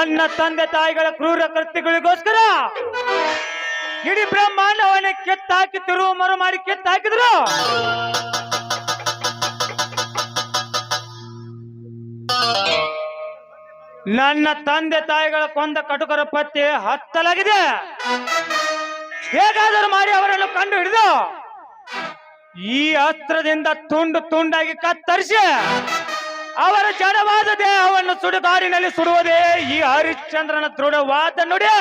ನನ್ನ ತಂದೆ ತಾಯಿಗಳ ಕ್ರೂರ ಕೃತ್ಯಗಳಿಗೋಸ್ಕರ ಇಡೀ ಬ್ರಹ್ಮಾಂಡವನ್ನೇ ಕಿತ್ತಾಕಿ ತಿರುವು ಮರು ಮಾಡಿ ಕಿತ್ತಾಕಿದ್ರು. ನನ್ನ ತಂದೆ ತಾಯಿಗಳ ಕೊಂದ ಕಟುಕರ ಪತ್ತೆ ಹತ್ತಲಾಗಿದೆ. ಹೇಗಾದರೂ ಮಾಡಿ ಅವರನ್ನು ಕಂಡು ಹಿಡಿದು ಈ ಅಸ್ತ್ರದಿಂದ ತುಂಡು ತುಂಡಾಗಿ ಕತ್ತರಿಸಿ ಅವರ ಜಡವಾದ ದೇಹವನ್ನು ಸುಡುಗಾರಿನಲ್ಲಿ ಸುಡುವುದೇ ಈ ಹರಿಶ್ಚಂದ್ರನ ದೃಢವಾದ ನುಡಿ.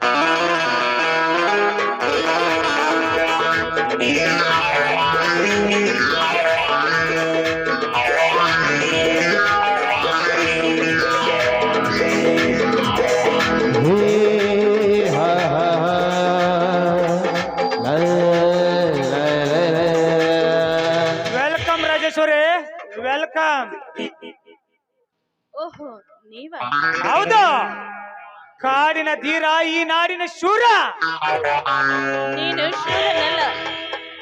ರಾಜೇಶ್ವರಿ ವೆಲ್ಕಮ್ ಓಹೋ ನೀವ? ಹೌದು. ಕಾಡಿನ ಧೀರ ಈ ನಾಡಿನ ಶೂರ. ನೀನು ಶೂರನಲ್ಲ.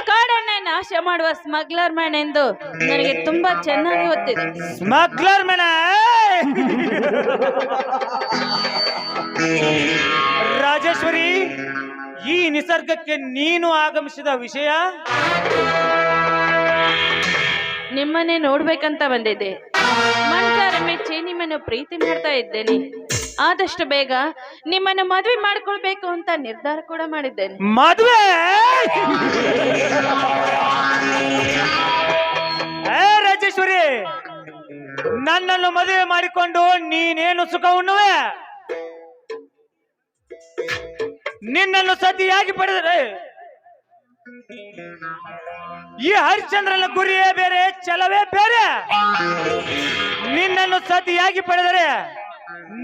ಕಾಡನ್ನ ನಾಶ ಮಾಡುವ ಸ್ಮಗ್ಲರ್ ಮ್ಯಾನ್ ಎಂದು ನನಗೆ ತುಂಬಾ ಚೆನ್ನಾಗಿ ಗೊತ್ತಿದೆ. ಸ್ಮಗ್ಲರ್ ಮ್ಯಾನ್ ರಾಜೇಶ್ವರಿ ಈ ನಿಸರ್ಗಕ್ಕೆ ನೀನು ಆಗಮಿಸಿದ ವಿಷಯ? ನಿಮ್ಮನ್ನೇ ನೋಡ್ಬೇಕಂತ ಬಂದಿದ್ದೆ. ಮೆಚ್ಚಿ ನಿಮ್ಮನ್ನು ಪ್ರೀತಿ ಮಾಡ್ತಾ ಇದ್ದೇನೆ. ಆದಷ್ಟು ಬೇಗ ನಿಮ್ಮನ್ನು ಮದುವೆ ಮಾಡ್ಕೊಳ್ಬೇಕು ಅಂತ ನಿರ್ಧಾರ ಕೂಡ ಮಾಡಿದ್ದೇನೆ. ಮದುವೆ? ರಾಜೇಶ್ವರಿ, ನನ್ನನ್ನು ಮದುವೆ ಮಾಡಿಕೊಂಡು ನೀನೇನು ಸುಖ ಉಣ್ಣುವೆ? ನಿನ್ನನ್ನು ಸತಿಯಾಗಿ ಪಡೆದರೆ ಈ ಹರಿಶ್ಚಂದ್ರನ ಗುರಿಯೇ ಬೇರೆ, ಛಲವೇ ಬೇರೆ. ನಿನ್ನನ್ನು ಸತಿಯಾಗಿ ಪಡೆದರೆ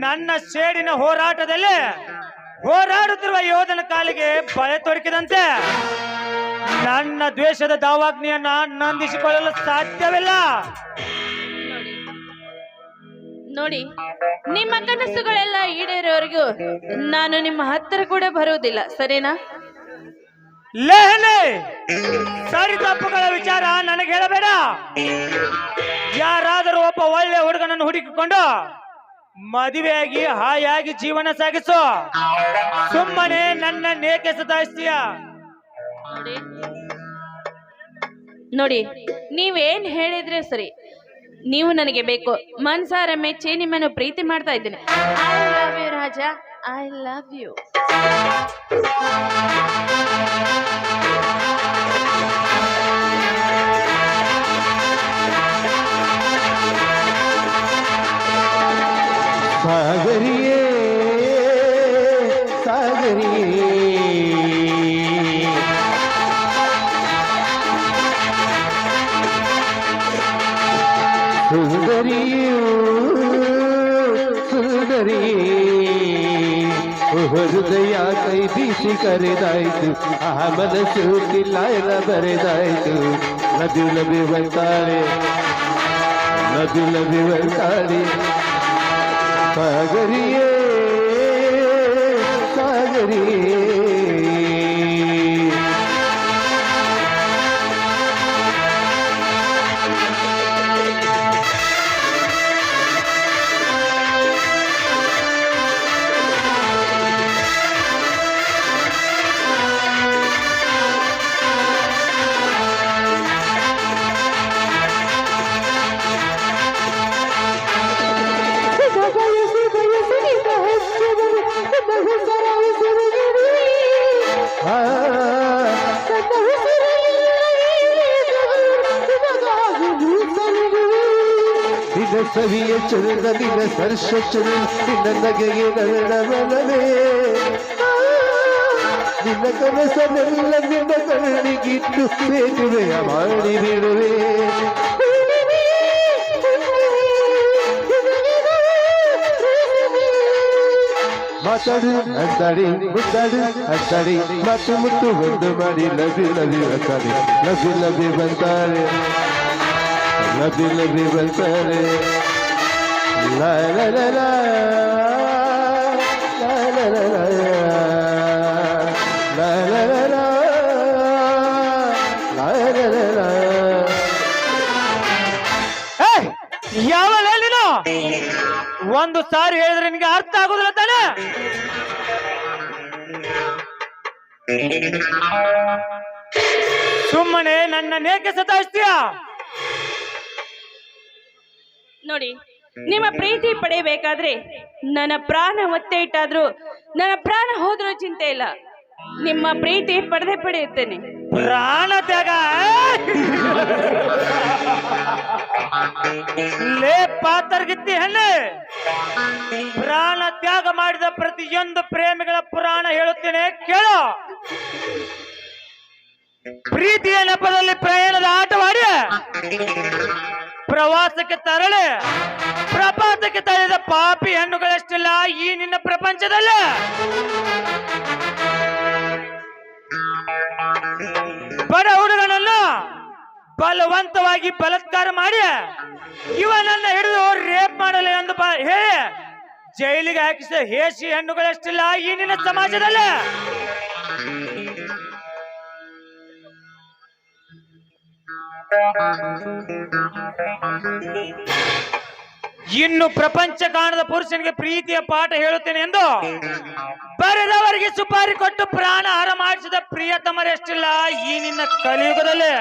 ನನ್ನ ಸೇಡಿನ ಹೋರಾಟದಲ್ಲಿ ಹೋರಾಡುತ್ತಿರುವ ಯೋಧನ ಕಾಲಿಗೆ ಭಯ ತೊಡಕಿದಂತೆ ನನ್ನ ದ್ವೇಷದ ದಾವಾಗ್ನಿಯನ್ನ ನಂದಿಸಿಕೊಳ್ಳಲು ಸಾಧ್ಯವಿಲ್ಲ. ನೋಡಿ, ನಿಮ್ಮ ಕನಸುಗಳೆಲ್ಲ ಈಡೇರೋವರೆಗೂ ನಾನು ನಿಮ್ಮ ಹತ್ತಿರ ಕೂಡ ಬರುವುದಿಲ್ಲ, ಸರಿನಾ? ಲೇಹನೆ ಸರಿ ತಪ್ಪುಗಳ ವಿಚಾರ ನನಗೆ ಹೇಳಬೇಡ. ಯಾರಾದರೂ ಒಬ್ಬ ಒಳ್ಳೆ ಹುಡುಗನನ್ನು ಹುಡುಕಿಕೊಂಡು ಮದುವೆಯಾಗಿ, ಹಾಯಾಗಿ ಜೀವನ ಸಾಗಿಸು. ಸುಮ್ಮನೆ ನನ್ನ ನೇಕೆ ಸತಾಯಿಸ್ತೀಯ ನೋಡಿ, ನೀವೇನ್ ಹೇಳಿದ್ರೆ ಸರಿ. ನೀವು ನನಗೆ ಬೇಕು. ಮನ್ಸಾರ ಮೆಚ್ಚಿ ನಿಮ್ಮನ್ನು ಪ್ರೀತಿ ಮಾಡ್ತಾ ಇದ್ದೀನಿ. I love you Raja. I love you ಸಾಗರಿಯೇ ಸುಂದರಿಯೂ ಸುಂದರಿಯೇ ಹೃದಯ ಕೈ ಬೀಸಿ ಕರೆದಾಯ್ತು ಆ ಮನಸ್ಸು ತಿಲ್ಲಾಯನ ಬರೆದಾಯ್ತು ನದಿ ನಬಿ ಬರ್ತಾಳೆ ನದಿ ನಬಿ ಬರ್ತಾಳೆ ಸಾಗರಿಯೇ ಸಾಗರಿಯೇ ಕವಿಯ ಚದುರಿನ ಸ್ಪರ್ಶ ಚದುರು ನಿನ್ನ ನಗೆಗೆ ನರಡವನವೇ ನಿನ್ನ ಕನಸನೆಲ್ಲ ನಿನ್ನ ಕಣ್ಣಿಗಿಟ್ಟು ಬೇಗುವೆಯ ಮಾಡಿ ಬಿಡುವೆ ಮಾತಾಡು ಅಂತಾಡಿ ಮುತ್ತಾಡು ಅಂತಾಡಿ ಮತ್ತು ಮುತ್ತು ಒಂದು ಮಾಡಿ ಲಭ್ಯ ಲಭ್ಯ ಅಂತಾಡಿ ಲಭ್ಯ ಲಭ್ಯ ಬಂತಾರೆ ಲಭ್ಯ ಲಭ್ಯ ಬಂತಾರೆ ಯಾವಾಗ ಒಂದು ಸಾರಿ ಹೇಳಿದ್ರೆ ನಿಮಗೆ ಅರ್ಥ ಆಗುದಿಲ್ಲ ತಾನೆ? ಸುಮ್ಮನೆ ನೇಕೆ ಸತಾಯಿಸ್ತೀಯ? ನೋಡಿ ನಿಮ್ಮ ಪ್ರೀತಿ ಪಡೆಯಬೇಕಾದ್ರೆ ನನ್ನ ಪ್ರಾಣ ಒತ್ತೆ ಇಟ್ಟಾದ್ರೂ ನನ್ನ ಪ್ರಾಣ ಹೋದ್ರೂ ಚಿಂತೆ ಇಲ್ಲ. ನಿಮ್ಮ ಪ್ರೀತಿ ಪಡೆದೇ ಪಡೆಯುತ್ತೇನೆ. ಪ್ರಾಣ ತ್ಯಾಗ. ಪಾತರ್ಗಿತ್ತಿ ಹೆಣ್ಣೆ, ಪ್ರಾಣ ತ್ಯಾಗ ಮಾಡಿದ ಪ್ರತಿಯೊಂದು ಪ್ರೇಮಿಗಳ ಪುರಾಣ ಹೇಳುತ್ತೇನೆ, ಕೇಳು. ಪ್ರೀತಿಯ ನೆಪದಲ್ಲಿ ಪ್ರಯಾಣದ ಆಟವಾಡಿ. ಪ್ರವಾಸಕ್ಕೆ ತರಳೆ. ಪ್ರಪಾತಕ್ಕೆ ತಳೆದ ಪಾಪಿ ಹೆಣ್ಣುಗಳಷ್ಟಿಲ್ಲ ಈ ನಿನ್ನ ಪ್ರಪಂಚದಲ್ಲ. ಬಡ ಹುಡುಗನನ್ನ ಬಲವಂತವಾಗಿ ಬಲಾತ್ಕಾರ ಮಾಡಿ ಇವನನ್ನ ಹಿಡಿದು ರೇಪ್ ಮಾಡಲಿ ಎಂದು ಹೇ ಜೈಲಿಗೆ ಹಾಕಿಸಿದ ಹೇಸಿ ಹೆಣ್ಣುಗಳಷ್ಟಿಲ್ಲ ಈ ನಿನ್ನ ಸಮಾಜದಲ್ಲಿ. ಇನ್ನು ಪ್ರಪಂಚ ಕಾಣದ ಪುರುಷನಿಗೆ ಪ್ರೀತಿಯ ಪಾಠ ಹೇಳುತ್ತೇನೆ ಎಂದು ಬರೆದವರಿಗೆ ಸುಪಾರಿ ಕೊಟ್ಟು ಪ್ರಾಣ ಹಾರ ಮಾಡಿಸಿದ ಪ್ರಿಯತಮರೆಷ್ಟಿಲ್ಲ ಈ ನಿನ್ನ ಕಲಿಯುಗದಲ್ಲಿ.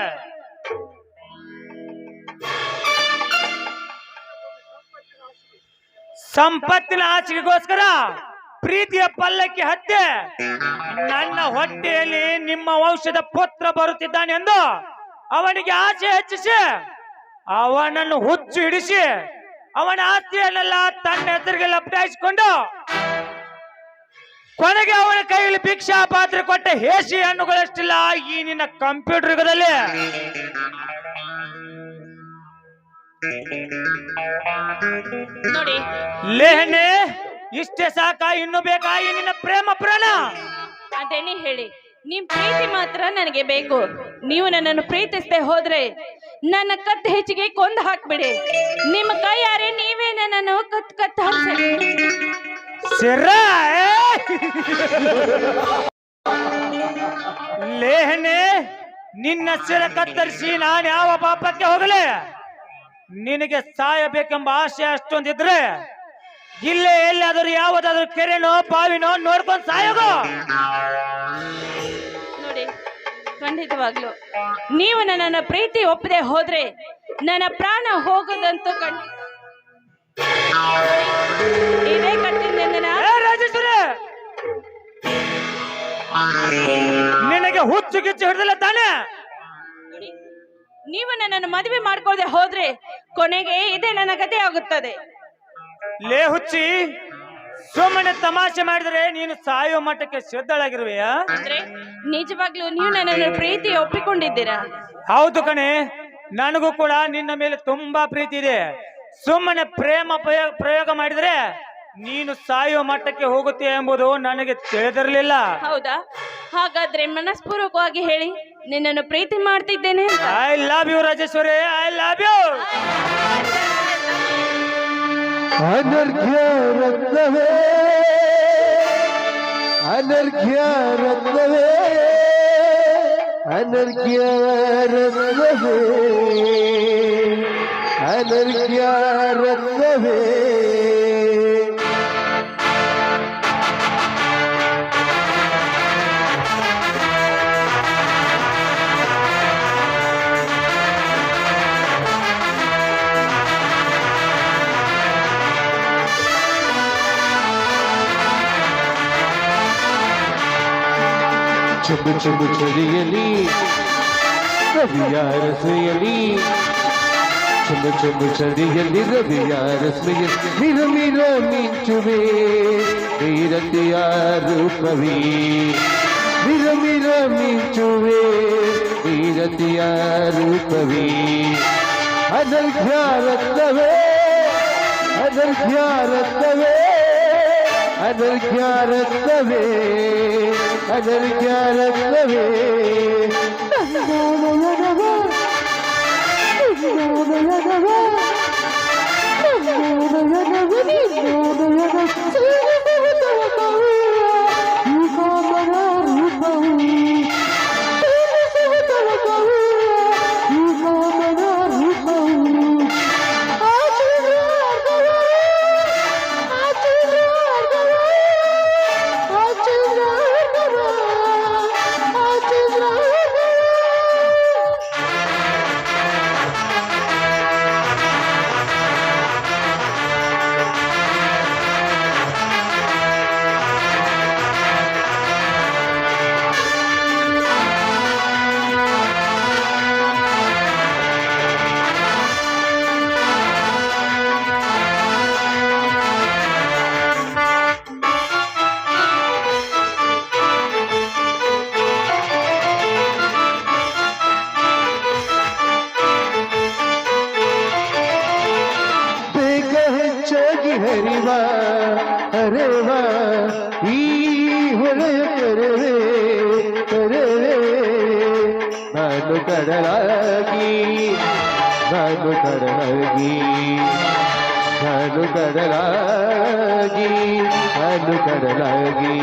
ಸಂಪತ್ತಿನ ಆಸೆಗೋಸ್ಕರ ಪ್ರೀತಿಯ ಪಲ್ಲಕ್ಕಿ ಹತ್ಯೆ ನನ್ನ ಹೊಟ್ಟೆಯಲ್ಲಿ ನಿಮ್ಮ ವಂಶದ ಪುತ್ರ ಬರುತ್ತಿದ್ದಾನೆ ಎಂದು ಅವನಿಗೆ ಆಸೆ ಹೆಚ್ಚಿಸಿ ಅವನನ್ನು ಹುಚ್ಚು ಹಿಡಿಸಿ ಅವನ ಆಸ್ತಿಯನ್ನೆಲ್ಲ ತನ್ನ ಹೆಸರಿಗೆ ಲಪಟಾಯಿಸಿಕೊಂಡು ಕೊನೆಗೆ ಅವನ ಕೈಯಲ್ಲಿ ಭಿಕ್ಷಾ ಪಾತ್ರೆ ಕೊಟ್ಟ ಹೇಸಿ ಹಣ್ಣುಗಳಷ್ಟಿಲ್ಲ ಈ ನಿನ್ನ ಕಂಪ್ಯೂಟರ್ ಯುಗದಲ್ಲಿ? ನೋಡಿ. ಲೇಹನೆ ಇಷ್ಟೇ ಸಾಕ ಇನ್ನು ಬೇಕಾ? ಈ ನಿನ್ನ ಪ್ರೇಮ ಪ್ರಾಣ. ಅದೇನಿ ಹೇಳಿ ನಿಮ್ ಪ್ರೀತಿ ಮಾತ್ರ ನನಗೆ ಬೇಕು. ನೀವು ನನ್ನನ್ನು ಪ್ರೀತಿಸದೆ ಹೋದ್ರೆ ನನ್ನ ಕತ್ತ ಹೆಚ್ಚಿಗೆ ಕೊಂದು ಹಾಕ್ಬಿಡಿ. ನಿಮ್ಮ ಕೈಯಾರೆ ನೀವೇ ನನ್ನನ್ನು ಕತ್ ಕತ್ ಲೇಹನೆ ನಿನ್ನ ಸಿರ ಕತ್ತರಿಸಿ ನಾನು ಯಾವ ಪಾಪಕ್ಕೆ ಹೋಗಲಿ? ನಿನಗೆ ಸಾಯಬೇಕೆಂಬ ಆಸೆ ಅಷ್ಟೊಂದಿದ್ರೆ ಇಲ್ಲೇ ಎಲ್ಲಾದರೂ ಯಾವುದಾದ್ರೂ ಕೆರೆನೋ, ಬಾವಿನೋ ನೋಡ್ಕೊಂಡು ಸಾಯೋಗೋ. ಖಂಡಿತವಾಗ್ಲು. ನೀವು ನನ್ನ ಪ್ರೀತಿ ಒಪ್ಪದೆ ಹೋದ್ರೆ ನನ್ನ ಪ್ರಾಣ ಹೋಗದಂತೂ ಖಂಡಿತ ಇದೇ ನಿನಗೆ ಹುಚ್ಚು ಗಿಚ್ಚು ಹಿಡಿದಿಲ್ಲ ತಾನೇ? ನೀವು ನನ್ನನ್ನು ಮದುವೆ ಮಾಡ್ಕೋದೆ ಹೋದ್ರೆ ಕೊನೆಗೆ ಇದೇ ನನ್ನ ಗತಿ ಆಗುತ್ತದೆ ಲೇ ಹುಚ್ಚಿ ಸುಮ್ಮನೆ ತಮಾಷೆ ಮಾಡಿದ್ರೆ ನೀನು ಸಾಯೋ ಮಟ್ಟಕ್ಕೆ ಸಿದ್ಧಳಾಗಿರುವೆಯಾ ಅಂದ್ರೆ ನಿಜವಾಗ್ಲೂ ನೀವು ನನ್ನನ್ನು ಪ್ರೀತಿ ಒಪ್ಪಿಕೊಂಡಿದ್ದೀರಾ? ಹೌದು ಕಣೆ ನನಗೂ ಕೂಡ ನಿನ್ನ ಮೇಲೆ ತುಂಬಾ ಪ್ರೀತಿ ಇದೆ. ಸುಮ್ಮನೆ ಪ್ರೇಮ ಪ್ರಯೋಗ ಪ್ರಯೋಗ ಮಾಡಿದ್ರೆ ನೀನು ಸಾಯುವ ಮಟ್ಟಕ್ಕೆ ಹೋಗುತ್ತೆ ಎಂಬುದು ನನಗೆ ತಿಳಿದಿರಲಿಲ್ಲ. ಹೌದಾ? ಹಾಗಾದ್ರೆ ಮನಸ್ಪೂರ್ವಕವಾಗಿ ಹೇಳಿ ನಿನ್ನನ್ನು ಪ್ರೀತಿ ಮಾಡ್ತಿದ್ದೇನೆ ಅಂತ. I love you Rajeshwari. I love you على ركيار الدبي ಚುಂಬು ಚಳಿಯಲಿ ರವಿಯ ರಸೆಯಲಿ ಚುಂಬು ಚುಂಬು ಚಳಿಯಲಿ ರವಿಯ ರಸ್ಮೆಯ ಮಿರ ಮಿರ ಮಿಂಚುವೆ ವೀರತೆಯ ರೂಪವೇ ಮಿರ ಮಿರ ಮಿಂಚುವೆ ವೀರತೆಯ ರೂಪವೇ ಅನರ್ಘ್ಯ ರತ್ನವೇ ಅನರ್ಘ್ಯ ರತ್ನವೇ ಅನರ್ಘ್ಯ ರತ್ನವೇ ಅನರ್ಘ್ಯ ರತ್ನವೇ ರೂಪವು ಅರೆ ವಾ ಈ ಹೊಳೆಯ ಕರವೇ ಕರವೇ ನಾನು ಕಡಲಾಗಿ ನಾನು ಕಡಲಾಗಿ ನಾನು ಕಡಲಾಗಿ ನಾನು ಕಡಲಾಗಿ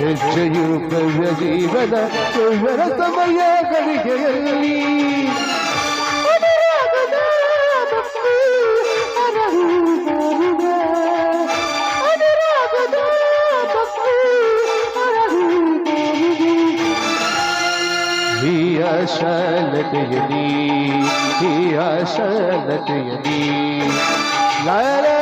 ಹೆಜ್ಜೆಯು ಕವ್ಯ ಜೀವನ ಕವ್ಯರ ಸಮಯಗಳಿಗೆಯಲ್ಲಿ هي شالت يدي هي شالت يدي لا لا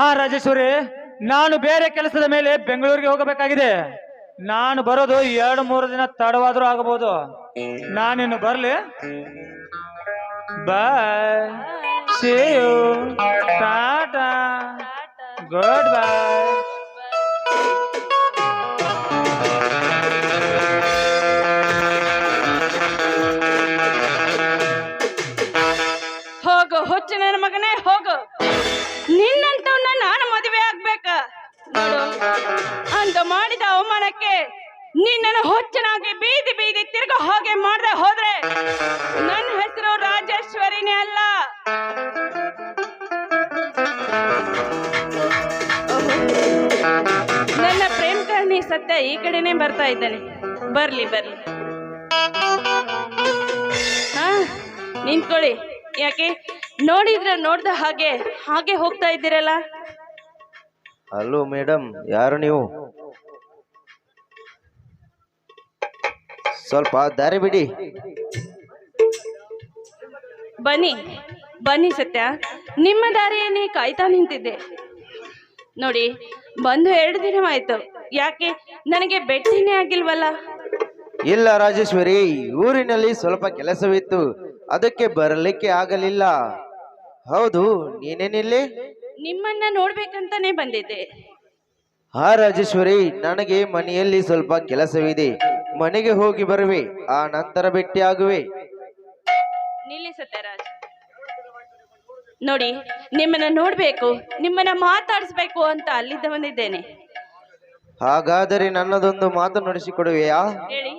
ಹಾ ರಾಜೇಶ್ವರಿ, ನಾನು ಬೇರೆ ಕೆಲಸದ ಮೇಲೆ ಬೆಂಗಳೂರಿಗೆ ಹೋಗಬೇಕಾಗಿದೆ. ನಾನು ಬರೋದು ಎರಡು ಮೂರು ದಿನ ತಡವಾದ್ರೂ ಆಗಬಹುದು ನಾನಿನ್ನು ಬರ್ಲಿ. ಬಾಯ್ ಟಾಟಾ ಗುಡ್ ಬಾಯ್ ಮಾಡಿದ ಅವಮಾನಕ್ಕೆ ನಿನ್ನನ್ನು ಹೊಚ್ಚನಾಗಿ ಬೀದಿ ಬೀದಿ ತಿರುಗೋ ಹಾಗೆ ಮಾಡದೆ ಹೋದ್ರೆ ನನ್ನ ಹೆಸರು ರಾಜೇಶ್ವರಿನೇ ಅಲ್ಲ. ನನ್ನ ಪ್ರೇಮ್ ಕರ್ಣಿ ಸತ್ಯ ಈ ಕಡೆನೆ ಬರ್ತಾ ಇದ್ದಾನೆ. ಬರ್ಲಿ ಬರ್ಲಿ. ಹಾ, ನಿಂತ್ಕೊಳ್ಳಿ. ಯಾಕೆ? ನೋಡಿದ್ರೆ ನೋಡ್ದ ಹಾಗೆ ಹಾಗೆ ಹೋಗ್ತಾ ಇದ್ದೀರಲ್ಲ? ಹಲೋ ಮೇಡಮ್ ಯಾರು ನೀವು? ಸ್ವಲ್ಪ ದಾರಿ ಬಿಡಿ. ಬನ್ನಿ ಬನ್ನಿ ಸತ್ಯ. ನಿಮ್ಮ ದಾರಿಯನ್ನೇ ಕಾಯ್ತಾ ನಿಂತಿದ್ದೆ. ನೋಡಿ ಬಂದು ಎರಡು ದಿನವಾಯ್ತು ಯಾಕೆ? ನನಗೆ ಬೆಟ್ಟಿನೇ ಆಗಿಲ್ವಲ್ಲ? ಇಲ್ಲ ರಾಜೇಶ್ವರಿ ಊರಿನಲ್ಲಿ ಸ್ವಲ್ಪ ಕೆಲಸವಿತ್ತು. ಅದಕ್ಕೆ ಬರಲಿಕ್ಕೆ ಆಗಲಿಲ್ಲ. ಹೌದು ನೀನೇನಿಲ್ಲ? ನಿಮ್ಮನ್ನ ನೋಡ್ಬೇಕಂತಾನೆ ಬಂದಿದ್ದೆ. ಹಾ ರಾಜೇಶ್ವರಿ ನನಗೆ ಮನೆಯಲ್ಲಿ ಸ್ವಲ್ಪ ಕೆಲಸವಿದೆ. ಮನೆಗೆ ಹೋಗಿ ಬರುವೆ ಆ ನಂತರ ಭೇಟಿ ಆಗುವೆ ನಿಲ್ಲಿ ಸತ್ಯರಾಜ್ ನೋಡಿ ನಿಮ್ಮನ್ನ ನೋಡ್ಬೇಕು ನಿಮ್ಮನ್ನ ಮಾತಾಡಿಸ್ಬೇಕು ಅಂತ ಅಲ್ಲಿದ್ದ ಬಂದಿದ್ದೇನೆ. ಹಾಗಾದರೆ ನನ್ನದೊಂದು ಮಾತು ನಡೆಸಿಕೊಡುವೆಯಾ? ಹೇಳಿ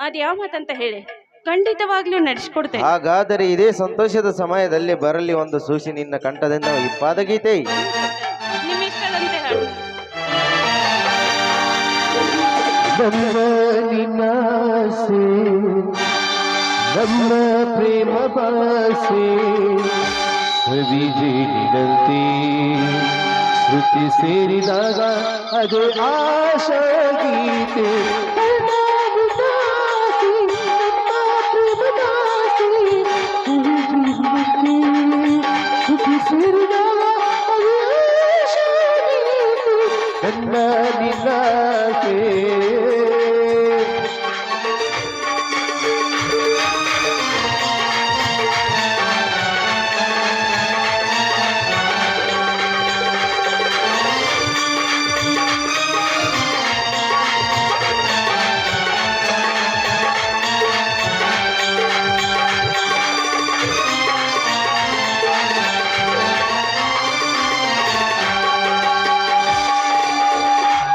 ಅದ್ ಯಾವ ಮಾತಂತ ಹೇಳಿ. ಖಂಡಿತವಾಗ್ಲೂ ನಡೆಸ್ಕೊಡ್ತೇನೆ. ಹಾಗಾದರೆ ಇದೇ ಸಂತೋಷದ ಸಮಯದಲ್ಲಿ ಬರಲಿ ಒಂದು ಸೂಚಿ ನಿನ್ನ ಕಂಠದಿಂದ ಇಪ್ಪಾದ ಗೀತೆ ബ്രഹ്മനിനാസേ ബ്രഹ്മ പ്രേമ പാസേ വിജയ നിരന്തേ ശ്രുതി സേരിದಾಗ അതെ ആശ ഗീതേ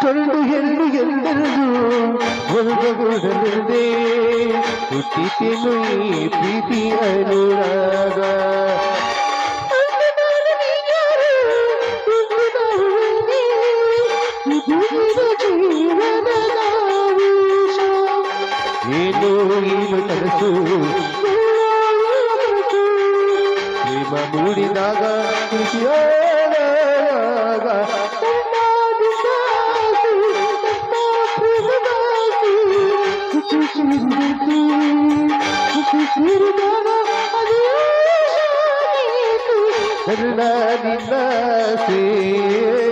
ಕಂಡು ಎಂದು ಎಂದೆಂದು ಒಂದಗೂಡಲಿದೆ ಹುಟ್ಟಿತೆನು ಈ ಪ್ರೀತಿ ಅನುರಾಗ ಏನು ಏನು ಕನಸು ಪ್ರೇಮ ಮೂಡಿದಾಗ la la la la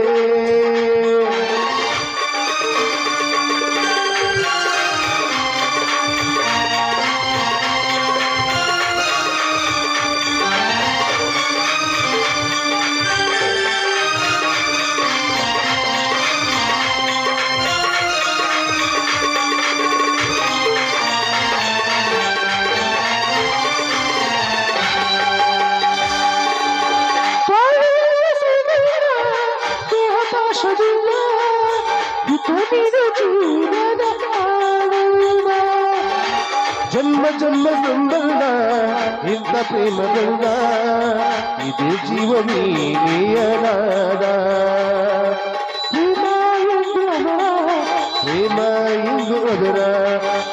ಸಜನ ಬಿಕೊಂಡಿರು ಜೀವನ ಜನ್ಮ ಜನ್ಮ ಸಂಬಂಧ ಇಂಥ ಪ್ರೇಮ ಬಂದ ಇದು ಜೀವ ಮೀನಿಯನಾದ ಪ್ರೇಮ ಎಂದು ಅದರ ಪ್ರೇಮ ಎಂದು ಅದರ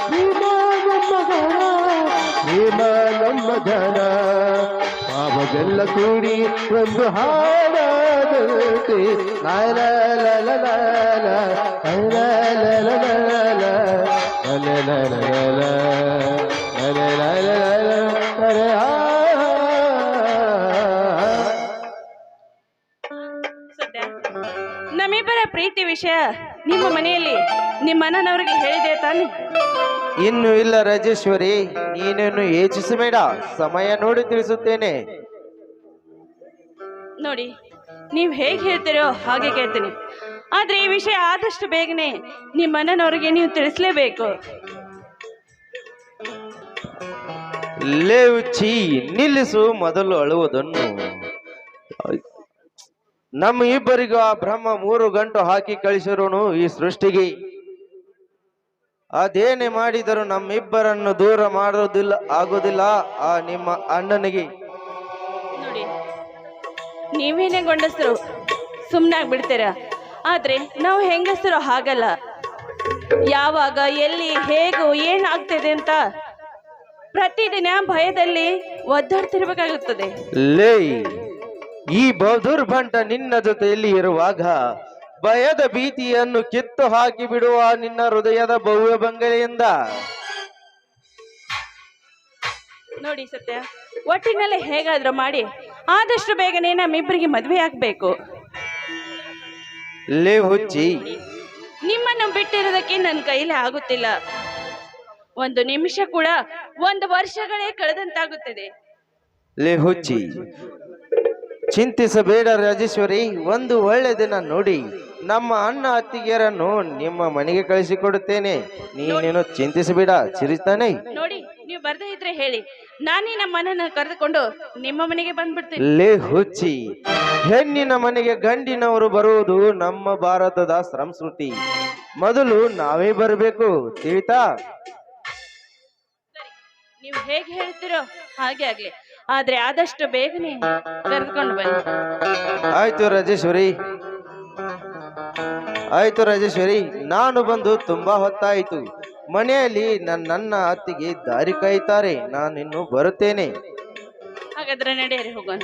ಪ್ರೇಮ ನಮ್ಮದರ ಪ್ರೇಮ ನಮ್ಮದರ ಪಾಪವೆಲ್ಲ ಕೂಡಿ ಒಂದು ಹಾಡ ನಮ್ಮಿಬ್ಬರ ಪ್ರೀತಿ ವಿಷಯ ನಿಮ್ಮ ಮನೆಯಲ್ಲಿ ನಿಮ್ಮ ಅಣ್ಣನವರಿಗೆ ಹೇಳಿದೆ ತಾನೆ ಇನ್ನು ಇಲ್ಲ ರಾಜೇಶ್ವರಿ ನೀನೇನು ಯೋಚಿಸಬೇಡ ಸಮಯ ನೋಡಿ ತಿಳಿಸುತ್ತೇನೆ ನೋಡಿ ನೀವು ಹೇಗೆ ಹೇಳ್ತೀರೋ ಹಾಗೆ ಕೇಳ್ತೀನಿ. ಆದರೆ ಈ ವಿಷಯ ಆದಷ್ಟು ಬೇಗನೆ ನಿಮ್ಮ ಅಣ್ಣನವರಿಗೆ ನೀವು ತಿಳಿಸಲೇಬೇಕು. ಲೇವುಚಿ, ನಿಲ್ಲಿಸು ಮೊದಲು ಅಳುವುದನ್ನು. ನಮ್ಮ ಇಬ್ಬರಿಗೂ ಆ ಬ್ರಹ್ಮ ಮೂರು ಗಂಟು ಹಾಕಿ ಕಳಿಸಿರೋನು ಈ ಸೃಷ್ಟಿಗೆ. ಅದೇನೇ ಮಾಡಿದರೂ ನಮ್ಮಿಬ್ಬರನ್ನು ದೂರ ಮಾಡೋದಿಲ್ಲ, ಆಗೋದಿಲ್ಲ ಆ ನಿಮ್ಮ ಅಣ್ಣನಿಗೆ. ನೀವೇನೇ ಗಂಡಸರು ಸುಮ್ಮನಾಗಿ ಬಿಡ್ತೀರ ಆದ್ರೆ ನಾವು ಹೆಂಗಸರು ಹಾಗಲ್ಲ. ಯಾವಾಗ ಎಲ್ಲಿ ಹೇಗೂ ಏನಾಗ್ತಿದೆ ಅಂತ ಪ್ರತಿದಿನ ಭಯದಲ್ಲಿ ಒದ್ದಾಡ್ತಿರ್ಬೇಕಾಗುತ್ತದೆ. ಲೇ ಈ ಬಂಟ ನಿನ್ನ ಜೊತೆಯಲ್ಲಿ ಇರುವಾಗ ಭಯದ ಭೀತಿಯನ್ನು ಕಿತ್ತು ಹಾಕಿ ಬಿಡುವ ನಿನ್ನ ಹೃದಯದ ಭವ್ಯ ಬಂಗಲೆಯಿಂದ. ನೋಡಿ ಸತ್ಯ ಒಟ್ಟಿನಲ್ಲಿ ಹೇಗಾದ್ರೂ ಮಾಡಿ. ಆದಷ್ಟು ಬೇಗನೆ ನಮ್ಮಿಬ್ಬರಿಗೆ ಮದುವೆ ಆಗ್ಬೇಕು. ಲೇ ಹುಚ್ಚಿ. ನಿಮ್ಮನ್ನು ಬಿಟ್ಟಿರೋದಕ್ಕೆ ನನ್ನ ಕೈಲಿ ಆಗುತ್ತಿಲ್ಲ. ಒಂದು ನಿಮಿಷ ಕೂಡ ಒಂದು ವರ್ಷಗಳೇ ಕಳೆದಂತಾಗುತ್ತದೆ. ಲೇ ಹುಚ್ಚಿ. ಚಿಂತಿಸಬೇಡ ರಾಜೇಶ್ವರಿ ಒಂದು ಒಳ್ಳೆ ದಿನ ನೋಡಿ. ನಮ್ಮ ಅಣ್ಣ ಅತ್ತಿಗೆಯರನ್ನು ನಿಮ್ಮ ಮನೆಗೆ ಕಳಿಸಿಕೊಡುತ್ತೇನೆ. ನೀನೇನು ಚಿಂತಿಸಬೇಡ ಚಿರಿಸ್ತಾನೆ. ನೋಡಿ ನೀವು ಬರ್ದೇ ಇದ್ರೆ ಹೇಳಿ. ನಾನೇ ನಮ್ಮ ಮನನ್ನ ಕರೆದುಕೊಂಡು ನಿಮ್ಮ ಮನೆಗೆ ಬಂದ್ಬಿಡ್ತೀನಿ. ಲೇ ಹುಚ್ಚಿ ಹೆಣ್ಣಿನ ಮನೆಗೆ ಗಂಡಿನವರು ಬರುವುದು ನಮ್ಮ ಭಾರತದ ಸಂಸ್ಕೃತಿ. ಮೊದಲು ನಾವೇ ಬರಬೇಕು ತಿಳಿತಾ? ನೀವು ಹೇಗೆ ಹೇಳ್ತೀರೋ ಹಾಗೆ ಆಗ್ಲಿ. ಆದ್ರೆ ಆದಷ್ಟು ಬೇಗನೆ ಕರೆದುಕೊಂಡು ಬನ್ನಿ. ಆಯ್ತು ರಾಜೇಶ್ವರಿ ಆಯ್ತು ರಾಜೇಶ್ವರಿ ನಾನು ಬಂದು ತುಂಬಾ ಹೊತ್ತಾಯಿತು. ಮನೆಯಲ್ಲಿ ನನ್ನ ನನ್ನ ಅತ್ತಿಗೆ ದಾರಿ ಕಾಯ್ತಾರೆ ನಾನಿನ್ನು ಬರುತ್ತೇನೆ. ಹಾಗಾದ್ರೆ ನಡೆಯರಿ ಹೋಗೋಣ.